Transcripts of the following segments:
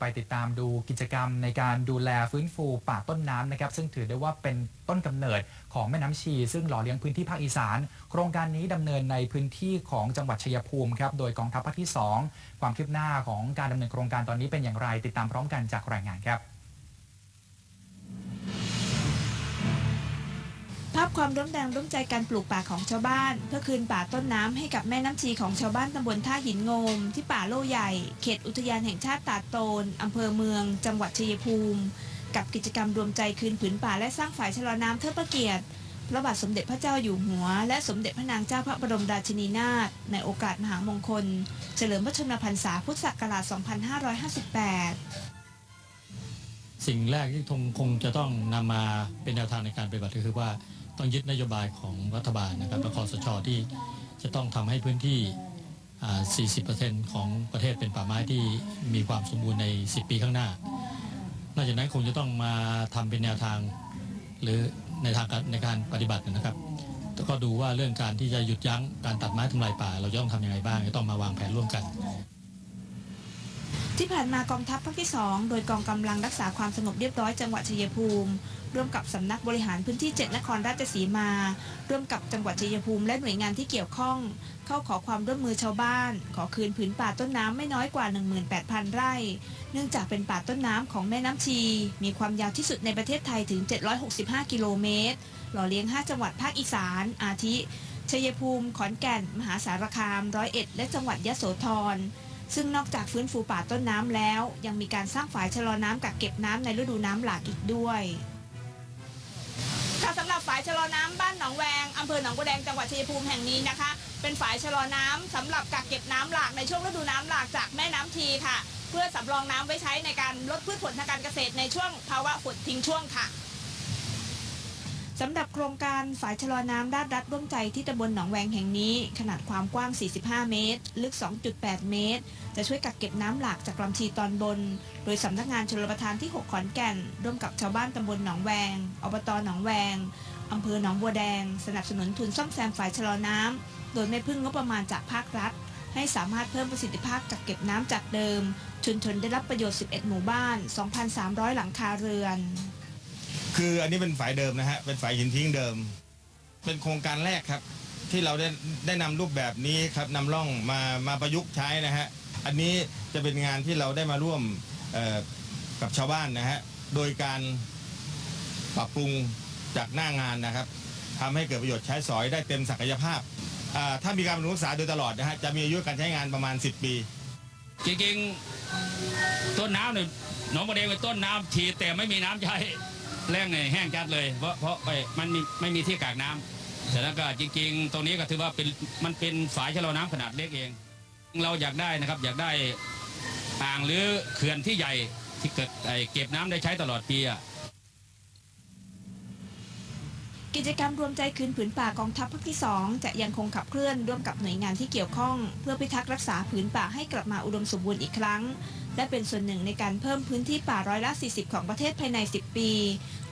ไปติดตามดูกิจกรรมในการดูแลฟื้นฟูป่าต้นน้ำนะครับ ซึ่งถือได้ว่าเป็นต้นกำเนิดของแม่น้ำชี ซึ่งหล่อเลี้ยงพื้นที่ภาคอีสาน โครงการนี้ดำเนินในพื้นที่ของจังหวัดชัยภูมิครับโดยกองทัพภาคที่ 2 ความคืบหน้าของการดำเนินโครงการตอนนี้เป็นอย่างไร ติดตามพร้อมกันจากรายงานครับ ภาพความร่วมแรงร่วมใจการปลูกป่าของชาวบ้าน เพื่อคืนป่าต้นน้ำให้กับแม่น้ำชีของชาวบ้านตำบลท่าหินโงม ที่ป่าโลใหญ่ เขตอุทยานแห่งชาติตาดโตนอำเภอเมือง จังหวัดชัยภูมิ กับกิจกรรมรวมใจคืนผืนป่าและสร้างฝ่ายชะลอน้ำเทิดพระเกียรติพระบาทสมเด็จพระเจ้าอยู่หัว และสมเด็จพระนางเจ้าพระบรมราชินีนาถในโอกาสมหามงคล เฉลิมพระชนมพรรษาพุทธศักราช 2558สิ่งแรกที่คงคงจะต้องนำมาเป็นแนวทางในการปฏิบัติก็คือว่า ต้องยึดนโยบายของรัฐบาลนะครับและคอสชที่จะต้องทำให้พื้นที่ 40%ของประเทศเป็นป่าไม้ที่มีความสมบูรณ์ใน 10 ปีข้างหน้านอกจากนั้นคงจะต้องมาทำเป็นแนวทาง หรือในทางในการปฏิบัตินะครับก็ดูว่าเรื่องการที่จะหยุดยั้งการตัดไม้ทำลายป่า เราจะต้องทำยังไงบ้างจะต้องมาวางแผนร่วมกัน ที่ผ่านมากองทัพภาคที่ 2 โดยกองกำลังรักษาความสงบเรียบร้อยจังหวัดชัยภูมิ ร่วมกับสำนักบริหารพื้นที่ 7 นครราชสีมา ร่วมกับจังหวัดชัยภูมิและหน่วยงานที่เกี่ยวข้อง เข้าขอความร่วมมือชาวบ้าน ขอคืนผืนป่าต้นน้ำไม่น้อยกว่า 18,000 ไร่ เนื่องจากเป็นป่าต้นน้ำของแม่น้ำชี มีความยาวที่สุดในประเทศไทยถึง 765 กิโลเมตร หล่อเลี้ยง 5 จังหวัดภาคอีสาน อาทิชัยภูมิ ขอนแก่น มหาสารคาม ร้อยเอ็ด และจังหวัดยะโสธร ซึ่งนอกจากฟื้นฟูป่าต้นน้ำแล้ว ยังมีการสร้างฝายชะลอน้ำกักเก็บน้ำในฤดูน้ำหลากอีกด้วยค่ะสำหรับฝายชะลอน้ำบ้านหนองแวงอำเภอหนองบัวแดงจังหวัดชัยภูมิแห่งนี้นะคะ เป็นฝายชะลอน้ำสำหรับกักเก็บน้ำหลากในช่วงฤดูน้ำหลากจากแม่น้ำทีค่ะ เพื่อสำรองน้ำไว้ใช้ในการลดพืชผลทางการเกษตรในช่วงภาวะฝนทิ้งช่วงค่ะ สำหรับโครงการฝายชะลอน้ำด้านรัฐร่วมใจที่ตำบลหนองแวงแห่งนี้ ขนาดความกว้าง 45 เมตร ลึก 2.8 เมตร จะช่วยกักเก็บน้ำหลากจากลำชีตอนบน โดยสำนักงานชลประทานที่ 6 ขอนแก่น ร่วมกับชาวบ้านตำบลหนองแวง อบตหนองแวงอำเภอหนองบัวแดง สนับสนุนทุนซ่อมแซมฝายชะลอน้ำโดยไม่พึ่งงบประมาณจากภาครัฐ ให้สามารถเพิ่มประสิทธิภาพกักเก็บน้ำจากเดิม ชุมชนได้รับประโยชน์ 11 หมู่บ้าน 2,300 หลังคาเรือน คืออันนี้เป็นฝายเดิมนะฮะเป็นฝายหินทิ้งเดิม เป็นโครงการแรกครับ ที่เราได้ได้นำรูปแบบนี้ครับนำร่องมามาประยุกต์ใช้นะฮะอันนี้จะเป็นงานที่เราได้มาร่วมกับชาวบ้านนะฮะโดยการปรับปรุงจากหน้างานนะครับทำให้เกิดประโยชน์ใช้สอยได้เต็มศักยภาพถ้ามีการบำรุงรักษาโดยตลอดนะฮะจะมีอายุการใช้งานประมาณ 10 ปี จริงๆ ต้นน้ำเนี่ยหนองบัวแดงเป็นต้นน้ำฉีดแต่ไม่มีน้ำใช้ แรงเนี่ยแห้งจัดเลย เพราะเพราะไปมันมีไม่มีที่กากน้ำแต่แล้วก็จริงๆ ตรงนี้ก็ถือว่าเป็นมันเป็นฝายชะลอน้ำขนาดเล็กเอง เราอยากได้นะครับอยากได้อ่างหรือเขื่อนที่ใหญ่ที่เกิดไอ้เก็บน้ำได้ใช้ตลอดปีอะ กิจกรรมรวมใจคืนผืนป่ากองทัพภาคที่ 2 จะยังคงขับเคลื่อนร่วมกับหน่วยงานที่เกี่ยวข้อง เพื่อพิทักษ์รักษาผืนป่าให้กลับมาอุดมสมบูรณ์อีกครั้ง และเป็นส่วนหนึ่งในการเพิ่มพื้นที่ป่าร้อยละ 40 ของประเทศภายใน 10 ปี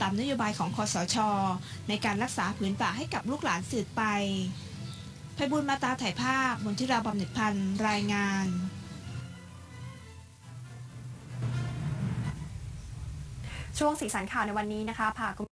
ตามนโยบายของคอสช ในการรักษาผืนป่าให้กับลูกหลานสืบไปไพบุญมาตาถ่ายภาพมนทิราบำเหน็จพันธ์รายงานช่วงสีสันข่าวในวันนี้นะคะพาคุณ